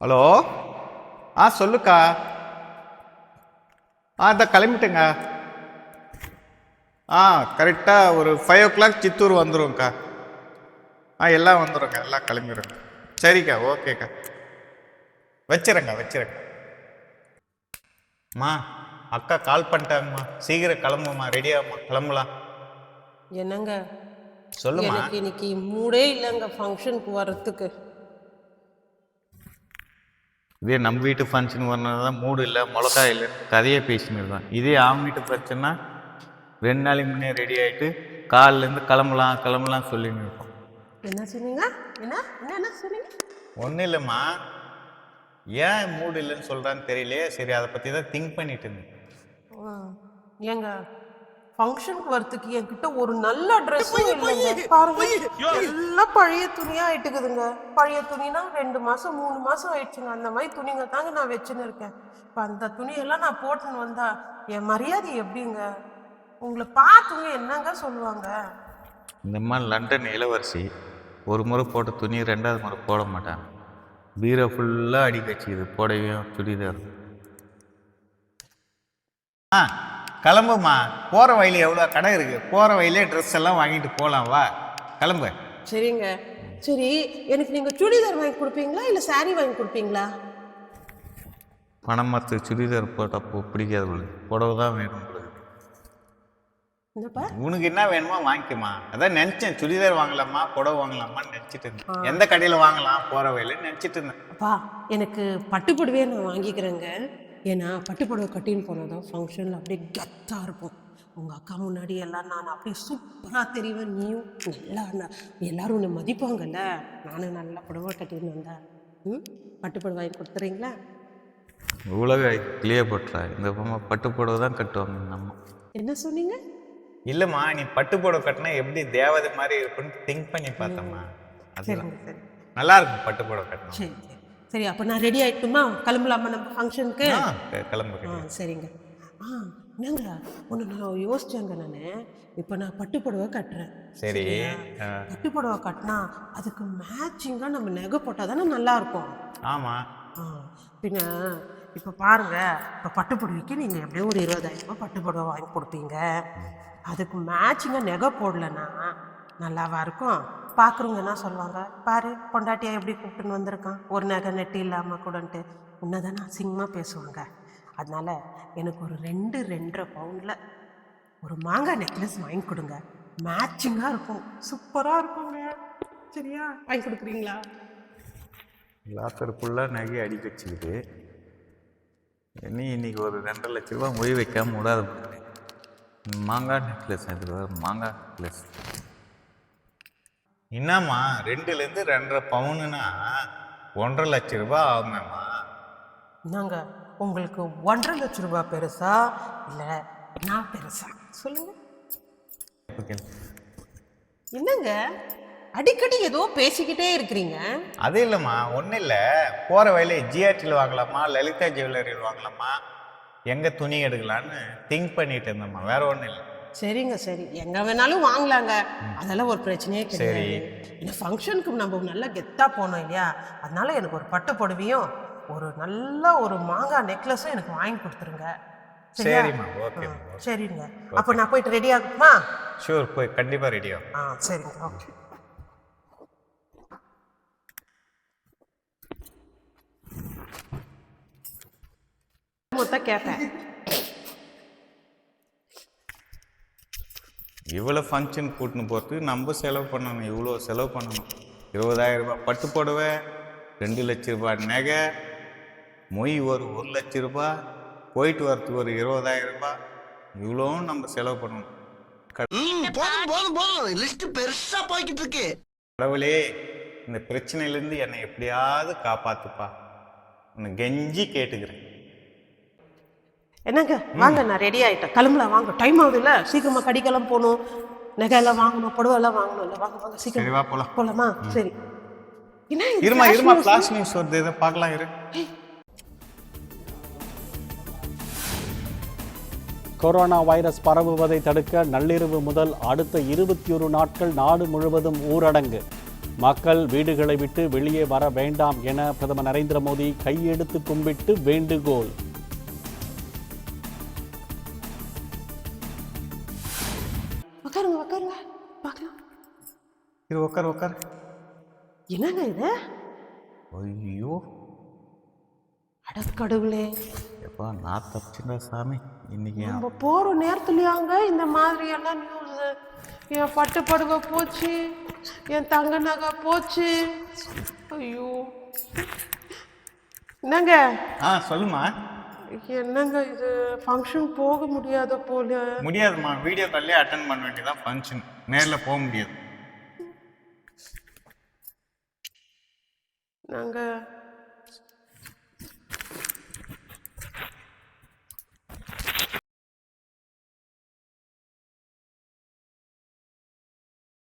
Hello? ஆ சொல்லுக்கா. ஆ இந்த கிளம்பிட்டேங்க ஆ கரெக்டாக ஒரு ஃபைவ் ஓ கிளாக் சித்தூர் வந்துரும்க்கா ஆ எல்லாம் வந்துடுங்க எல்லாம் கிளம்பிடுங்க சரிக்கா ஓகேக்கா. வச்சிரங்க வச்சிரங்க. அம்மா அக்கா கால் பண்ணிட்டாங்கம்மா. சீக்கிரம் கிளம்புமா ரெடியாகம்மா கிளம்பலாம். என்னங்க? சொல்லுமா எனக்கு இன்னைக்கு மூடே இல்லைங்க ஃபங்க்ஷனுக்கு வர்றதுக்கு. இதே நம்ம வீட்டு ஃபங்க்ஷன் வரணும் தான் மூடு இல்லை மிளகா இல்லை. கதையே பேசினது தான் இதே அவங்க வீட்டு பிரச்சனை ரெண்டு நாளைக்கு முன்னே ரெடி ஆகிட்டு காலிலேருந்து கிளம்பலாம் கிளம்பலாம் சொல்லின்னு இருக்கோம் என்ன சொன்னீங்க? என்ன? என்ன சொன்னீங்க? ஒன்றும் இல்லைம்மா. ஏன் மூடு இல்லைன்னு சொல்கிறான்னு தெரியலையே. சரி அதை பற்றி தான் திங்க் பண்ணிட்டு இருந்தேன். ஏங்க ஃபங்க்ஷனுக்கு வரதுக்கு என்கிட்ட ஒரு நல்ல ட்ரெஸ் இல்லைங்க. பாருங்க. எல்லாம் பழைய துணியா ஆயிட்டுக்குதுங்க. பழைய துணினா ரெண்டு மாசம் மூணு மாசம் ஆயிடுச்சுங்க. அந்த மாதிரி துணிங்க தாங்க நான் வச்சுன்னு இருக்கேன். இப்போ அந்த துணியெல்லாம் நான் போட்டுன்னு வந்தா என் மரியாதை எப்படிங்க? உங்களை பார்த்துங்க என்னங்க சொல்லுவாங்க? இந்த மாதிரி லண்டன் இளவரசி ஒரு முறை போட்ட துணி ரெண்டாவது முறை போட மாட்டாங்க. பீரோ ஃபுல்லாக அடி கச்சிக்குது புடவையும் சுடிதார் ஆ. கிளம்புமா? போகிற வழியில் எவ்வளோ கடை இருக்குது போகிற வழியிலே ட்ரெஸ் எல்லாம் வாங்கிட்டு போகலாம் வா. கிளம்பு. சரிங்க. சரி எனக்கு நீங்க சுடிதார் வாங்கி கொடுப்பீங்களா? இல்ல saree வாங்கி கொடுப்பீங்களா? பணம் மற்ற சுடிதார் போட்டால் போ பிடிக்காது உங்களுக்கு புடவை தான் வேணும் உங்களுக்கு என்னப்பா உனக்கு என்ன வேணுமோ வாங்கிக்கமா அதான் நினச்சேன் சுடிதார் வாங்கலாமா புடவை வாங்கலாமான்னு நினச்சிட்டு இருந்தேன். எந்த கடையில் வாங்கலாம் போகிற வழியில் நினச்சிட்டு இருந்தேன். அப்பா எனக்கு பட்டு புடவையே நான் வாங்கிக்கிறேங்க. ஏன்னா பட்டு புடவை கட்டின்னு போனதும் ஃபங்க்ஷனில் அப்படியே கெத்தாக இருக்கும் உங்கள் அக்கா முன்னாடி எல்லாம் நான் அப்படியே சூப்பராக தெரிவேன். நீயும் நல்லா எல்லாரும் உன்னை மதிப்பாங்கல்ல? நானும் நல்லா புடவை கட்டின்னு வந்தேன். ம்? பட்டு புடவை வாங்கி கொடுத்துறீங்களா? உலக கிளியப்பட்டா இந்த பொம்மை பட்டு புடவை தான் கட்டுவாங்க நம்ம என்ன சொன்னீங்க? இல்லைம்மா நீ பட்டு புடவை கட்டினா எப்படி தேவதை மாதிரி இருக்குன்னு திங்க் பண்ணி பார்த்தம்மா. சரி. நல்லா இருக்கும் பட்டு புடவை கட்டினா சரி அப்போ நான் ரெடி ஆகிட்டுமா கிளம்பலாமா நம்ம ஃபங்க்ஷனுக்கு கிளம்பு. சரிங்க. ஆ என்னங்க ஒன்று நான் யோசிச்சேங்க நான். இப்போ நான் பட்டு புடவை கட்டுறேன். சரி ஆ, பட்டு புடவை கட்டினா அதுக்கு மேட்சிங்காக நம்ம நகை போட்டால் தானே நல்லா இருக்கும் ஆமா. ஆ பின்ன இப்போ பாருங்க இப்போ பட்டு புடவைக்கு நீங்கள் எப்படியும் ஒரு இருபதாயிரம் ரூபாய் பட்டு புடவை வாங்கி கொடுப்பீங்க. அதுக்கு மேட்சிங்காக நகை போடலன்னா நல்லாவா இருக்கும்? பார்க்குறவங்கன்னா சொல்லுவாங்க பாரு பொண்டாட்டியாக எப்படி கூப்பிட்டுன்னு வந்திருக்கான். ஒரு நகை நெட்டி இல்லாமல் கூடன்ட்டு. உன்னை தானே அசிங்கமாக பேசுவாங்க. அதனால் எனக்கு ஒரு ரெண்டு ரெண்டரை பவுண்டில் ஒரு மாங்காய் நெக்லஸ் வாங்கி கொடுங்க. மேட்சிங்காக இருக்கும். சூப்பராக இருக்குங்க. சரியா? வாங்கி கொடுக்குறீங்களா? லாக்கர் ஃபுல்லாக நகை அடிக்க வச்சுக்கிது நீ இன்னைக்கு ஒரு ரெண்டரை லட்ச ரூபா மொய் வைக்காமல் விடாத மாங்காய் நெக்லஸ் அது மாங்காய் நெக்லஸ் என்னம்மா ரெண்டுலேருந்து ரெண்டரை பவுனுனா ஒன்றரை லட்ச ரூபா ஆகுமேம்மா? என்னங்க உங்களுக்கு ஒன்றரை லட்ச ரூபாய் பெருசா இல்லை நான் பெருசா? சொல்லுங்க. ஓகே. என்னங்க அடிக்கடி ஏதோ பேசிக்கிட்டே இருக்கிறீங்க? அது இல்லைம்மா ஒன்றும் இல்லை. போகிற வழியில ஜிஆர்டியில் வாங்கலாமா லலிதா ஜுவல்லரியில் வாங்கலாமா எங்கே துணி எடுக்கலான்னு திங்க் பண்ணிட்டு இருந்தேம்மா வேற ஒன்றும் இல்லை. சரிங்க சரி. எங்க வேணாலும் வாங்கலாங்க. அதெல்லாம் ஒரு பிரச்சனையே சரி. கிடையாது. இந்த ஃபங்க்ஷனுக்கு நம்ம நல்லா கெத்தா போனோம் இல்லையா? அதனால எனக்கு ஒரு பட்டு புடவையும் ஒரு நல்ல ஒரு மாங்காய் நெக்லஸும் எனக்கு வாங்கி கொடுத்துருங்க? சரிம்மா. ஆ, சரிங்க. அப்போ நான் போயிட்டு ரெடி ஆகுமா? ஷூர் போய் கண்டிப்பாக ரெடி ஆகும். ஆ சரிங்க. ஓகே. மொத்தம் கேட்டேன். இவ்வளோ ஃபங்க்ஷன் கூட்டின்னு போகிறதுக்கு நம்ம செலவு பண்ணணும் இவ்வளோ செலவு பண்ணணும். இருபதாயிரம் ரூபாய் பட்டு புடவை ரெண்டு லட்ச ரூபாய் நகை மொய் ஒரு ஒரு லட்ச ரூபாய் போயிட்டு வரத்துக்கு ஒரு இருபதாயிரம் ரூபாய். இவ்வளோவும் நம்ம செலவு பண்ணணும். போதும் போதும் போதும். லிஸ்ட் பெருசா போய்கிட்டு இருக்கு. கடவுளே இந்த பிரச்சனையிலேருந்து என்னை எப்படியாவது காப்பாத்துப்பா. உன்னை கெஞ்சி கேட்டுக்கிறேன். என்னங்க? வாங்க நான் ரெடி ஆயிட்டேன். கிளம்பலாம் வாங்க. டைம் ஆகுதுல்ல? சீக்கிரமா கடிக்கெல்லாம் போகணும். நகை எல்லாம் வாங்கணும் புடவை எல்லாம் வாங்கணும்ல வாங்க வாங்க சீக்கிரம். வா போலாம். போலாமா? சரி. என்ன இருமா இருமா? ஃப்ளாஷ் நியூஸ் வருது. இதை பார்க்கலாம் இரு. கொரோனா வைரஸ் பரவுவதை தடுக்க நள்ளிரவு முதல் அடுத்த இருபத்தி ஒரு நாட்கள் நாடு முழுவதும் ஊரடங்கு. மக்கள் வீடுகளை விட்டு வெளியே வர வேண்டாம் என பிரதமர் நரேந்திர மோடி கையெடுத்து கும்பிட்டு வேண்டுகோள். இரு உட்கார் உட்கார் என்னங்க இது? ஐயோ. அடக்கடவுளே. எப்பா நான் தப்பிச்சுடா சாமி. இன்னைக்கு நம்ம போகிற நேரத்துலையாங்க இந்த மாதிரி எல்லாம் நியூஸ் என் பட்டு படுகை போச்சு என் தங்க நகை போச்சு. ஐயோ. என்னங்க? ஆ சொல்லுமா என்னங்க இது? ஃபங்க்ஷன் போக முடியாத போல. முடியாதும்மா. வீடியோ கால்லே அட்டன் பண்ண வேண்டியதான் ஃபங்க்ஷன் நேரில் போக முடியாது. நாங்கள்